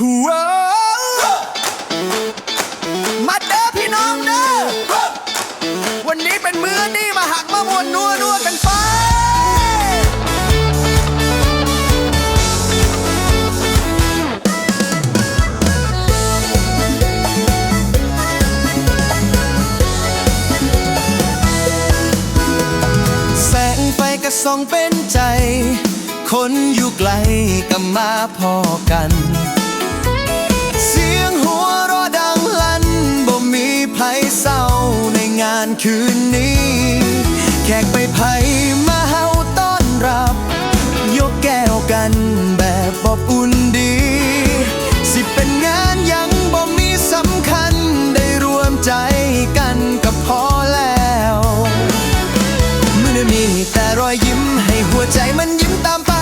หัวมาเด้อพี่น้องเด้อ วันนี้เป็นมือนี่มาหักมามวนนัวนัวกันไป แสงไฟกระส่องเป็นใจ คนอยู่ไกลก็มาพอกัน บบอบอุ่นดี สิเป็นงานยังบ่มีสำคัญได้รวมใจกันก็พอแล้ว มื่อมีแต่รอยยิ้มให้หัวใจมันยิ้มตามไป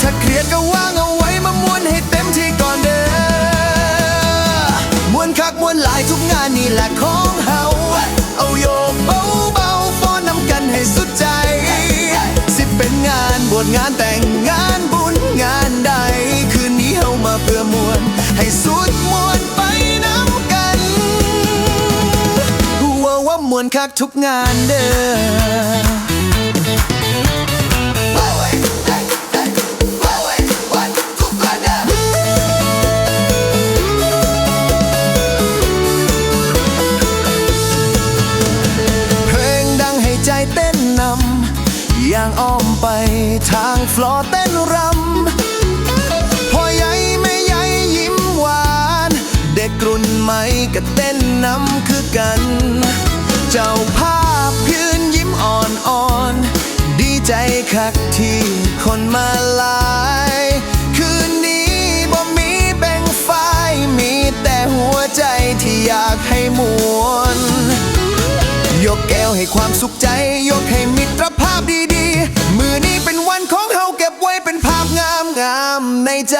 ถ้าเครียดก็วางเอาไว้มามวนให้เต็มที่ก่อนเด้อมวนคักมวนหลายทุกงานนี่แหละขอ วนคักทุกงานเด้อเพลงดังให้ใจเต้นนำอย่างอ้อมไปทางฟลอร์เต้นรำพอใหญ่ไม่ใหญ่ยิ้มหวาน เด็กรุ่นใหม่ก็เต้นนำคือกัน เจ้าภาพยืนยิ้มอ่อนๆดีใจคักที่คนมาหลาย คืนนี้บ่มีแบ่งฝ่ายมีแต่หัวใจที่อยากให้มวนยกแก้วให้ความสุขใจ ยกให้มิตรภาพดีๆ มือนี้เป็นวันของเฮาเก็บไว้เป็นภาพงามงามในใจ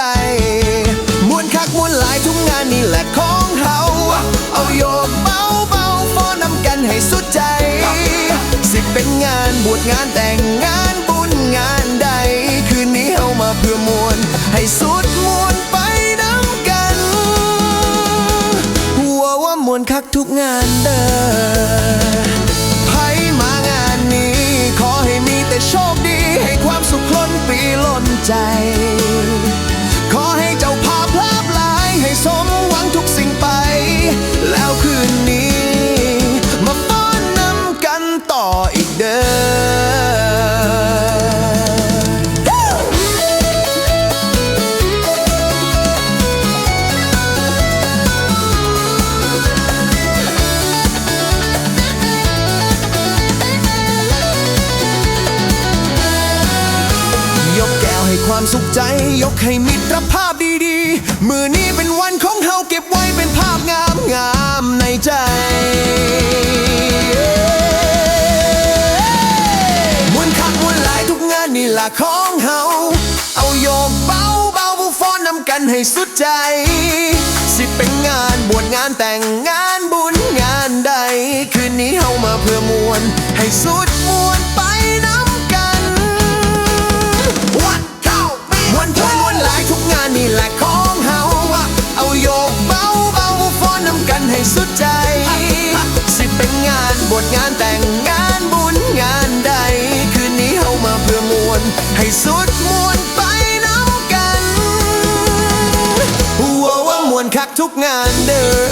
มวนคักมวนหลายทุกงานนี่แหละ บวชงานแต่งงานบุญงานใด คืนนี้เฮามาเพื่อมวล ให้สุดมวลไปน้ำกันหัวว่ามวนคักทุกงานเด้อไผมางานนี้ขอให้มีแต่โชคดีให้ความสุขล้นปีล้นใจ ขอให้เจ้าภาพลาบลายให้สมหวังทุกสิ่งไป แล้วคืนนี้ มาป้อนนำกันต่ออีกเด้อ ความสุขใจยกให้มิตรภาพดีๆ มือนี้เป็นวันของเฮาเก็บไว้เป็นภาพงามงามในใจมวนคักมวนหลายทุกงานนี่ล่ะของเฮาเอาโยกเบาเบาผู้ฟ้อนนำกันให้สุดใจ สิเป็นงานบวชงานแต่งงานบุญงานใด คืนนี้เฮามาเพื่อมวลให้สุดมวล ทุกงานเด้อ